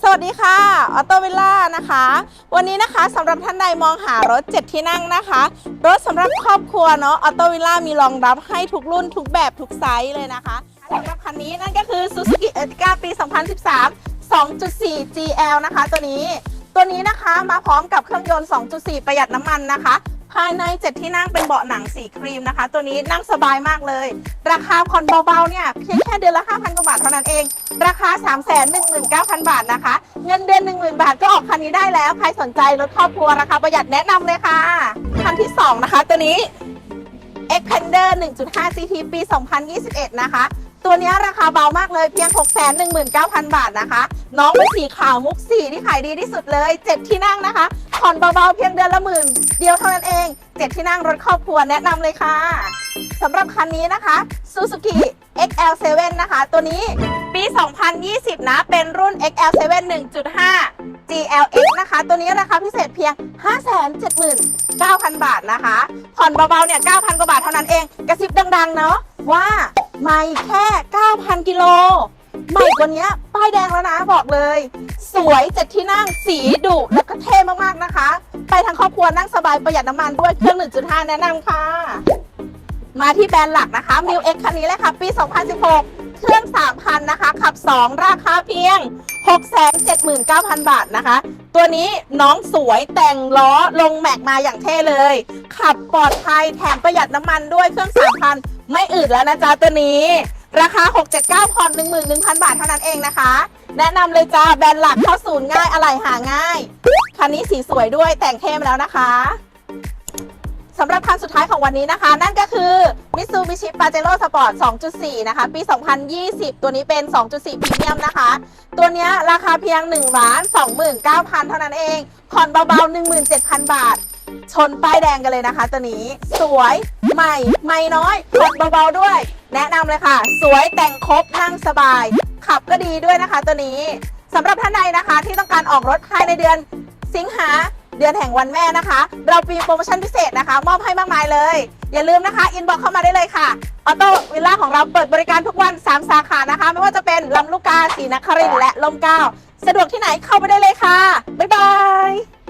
สวัสดีค่ะ ออโตวิลล่านะคะ วันนี้นะคะสำหรับท่านใดมองหารถ 7 ที่นั่งนะคะ รถสำหรับครอบครัวเนาะ ออโตวิลล่ามีรองรับให้ทุกรุ่นทุกแบบทุกไซส์เลยนะคะสำหรับคันนี้นั่นก็คือ Suzuki Ertiga ปี 2013 2.4 GL นะคะ ตัวนี้ ตัวนี้นะคะมาพร้อมกับเครื่องยนต์ 2.4 ประหยัดน้ำมันนะคะ ภายใน7ที่นั่งเป็นเบาะหนังสีครีมนะคะ ตัวนี้นั่งสบายมากเลย ราคาผ่อนเบาๆเนี่ยเพียงแค่เดือนละ5,000กว่าบาทเท่านั้นเอง ราคา 319,000 บาทนะคะ เงินเดือน 10,000 บาทก็ออกคันนี้ได้แล้ว ใครสนใจรถครอบครัวราคาประหยัดแนะนำเลยค่ะ คันที่ 2 นะคะ ตัวนี้ Xpander 1.5 CT ปี 2021 นะคะ ตัวนี้ราคาเบามากเลยเพียง 619,000 บาทนะคะ น้องเป็นสีขาวมุกสีที่ขายดีที่สุดเลย 7 ที่นั่งนะคะ ผ่อนเบาๆเพียงเดือนละหมื่นเดียวเท่านั้นเอง 7 ที่นั่งรถครอบครัวแนะนำเลยค่ะสำหรับคันนี้นะคะ Suzuki XL7 นะคะ ตัวนี้ปี 2020 นะ เป็นรุ่น XL7 1.5 GLX นะคะ ตัวนี้ราคาพิเศษเพียง 5 7 9 0 0 9,000 บาทนะคะ ผ่อนเบาๆเนี่ย 9,000 กว่าบาทเท่านั้นเอง กระซิบดังๆ เนาะว่าไม่แค่ 9,000 กิโลใหม่กว่านี้ป้ายแดงแล้วนะบอกเลย สวยเจ็ดที่นั่งสีดุแล้วก็เท่มากๆนะคะ ไปทั้งครอบครัวนั่งสบายประหยัดน้ำมันด้วยเครื่อง 1.5 แนะนำค่ะ มาที่แบรนด์หลักนะคะ m ิ x คันนี้เลยค่ะ ปี 2016เครื่อง 3,000 นะคะ ขับ 2 ราคาเพียง 679,000 บาทนะคะ ตัวนี้น้องสวยแต่งล้อลงแม็กมาอย่างเท่เลย ขับปลอดภัยแถมประหยัดน้ำมันด้วยเครื่อง3,000ไม่อืดแล้วนะจ๊ะตัวนี้ ราคา 679ผ่อน11,000 บาทเท่านั้นเองนะคะ แนะนำเลยจ้าแบรนด์หลักเข้าศูนย์ง่ายอะไหล่หาง่าย คันนี้สีสวยด้วยแต่งเท่มาแล้วนะคะสำหรับคันสุดท้ายของวันนี้นะคะ นั่นก็คือ Mitsubishi Pajero Sport 2.4 นะคะ ปี 2020 ตัวนี้เป็น 2.4พรีเมียมนะคะ ตัวนี้ราคาเพียง1ล้าน29,000 เท่านั้นเอง ผ่อนเบาๆ 17,000 บาท ชนป้ายแดงกันเลยนะคะ ตัวนี้ สวย ใหม่ ไม่น้อย ผ่อนเบาๆด้วย แนะนำเลยค่ะ สวยแต่งครบ นั่งสบาย ขับก็ดีด้วยนะคะ ตัวนี้ สำหรับท่านใดนะคะที่ต้องการออกรถภายในเดือนสิงหา เดือนแห่งวันแม่นะคะ เรามีโปรโมชั่นพิเศษนะคะ มอบให้มากมายเลย อย่าลืมนะคะอินบ็อกเข้ามาได้เลยค่ะออโต้วิลล่าของเราเปิดบริการทุกวัน 3 สาขานะคะ ไม่ว่าจะเป็นลำลูกกาศรีนครินทร์และลมเกล้าสะดวกที่ไหนเข้าไปได้เลยค่ะบ๊ายบาย